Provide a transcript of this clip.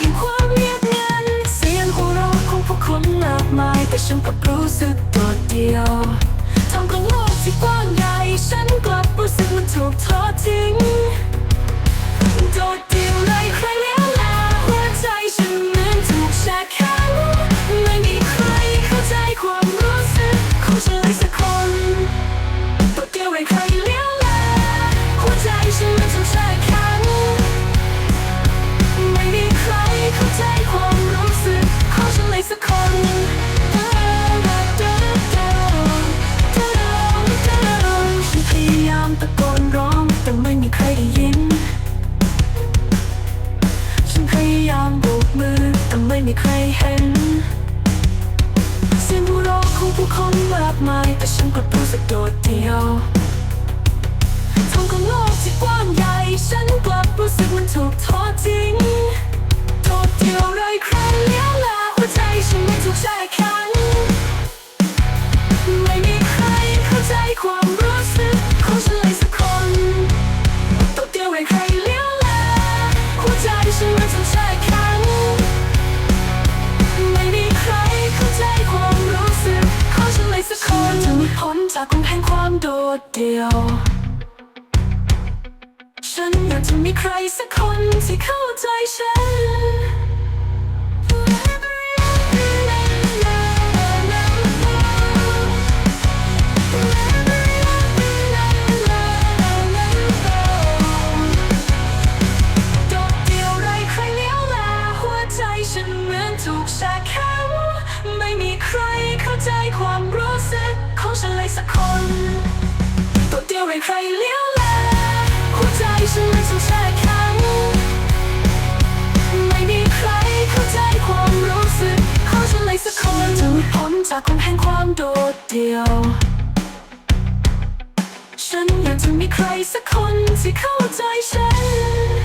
แห่งความเงียบงันเสียงหัวเราะของผู้คนมากมายแต่ฉันกลับรู้สึกโดดเดี่ยวทำกลางโลก ที่กว้างใหญ่ฉันกลับรู้สึกมันถูกทอดทิ้ง ม่มีใครเห็น เสียงหัวเราะของผู้คนมากมาย แต่ฉันกลับรู้สึกโดดเดี่ยวทางของโลกที่กว้างใหญ่ ฉันกลับรู้สึกมันถูกทอดทิ้งโดดเดี่ยวไร้ใครเลี้ยวแลหัวใจฉันไม่ถูกแช่แข็งไม่มีใครเข้าใจความรู้สึกของฉันเลยสักคนโดดเดี่ยวไร้ใครเลี้ยวแลหัวใจฉันไมันถูกแช่ โดดเดี่ยว ฉันอยากจะมีใครสักคนที่เข้าใจฉันโดดเดี่ยวไร้ใครเลี้ยวแลหัวใจฉันเหมือนถูกแช่แข็งไม่มีใครเข้าใจความรู้สึกของฉันเลยสักคน ดดเดี่ยไร้ใครเลี้ยวแลหัวใจฉันเหมือนถูกแช่แข็งไม่มีใครเข้าใจความรู้สึกของฉันเลยสักคนจะหลุดพ้นจากคนแห่งความโดดเดี่ยว ฉันอยากจะมีใครสักคนที่เข้าใจฉัน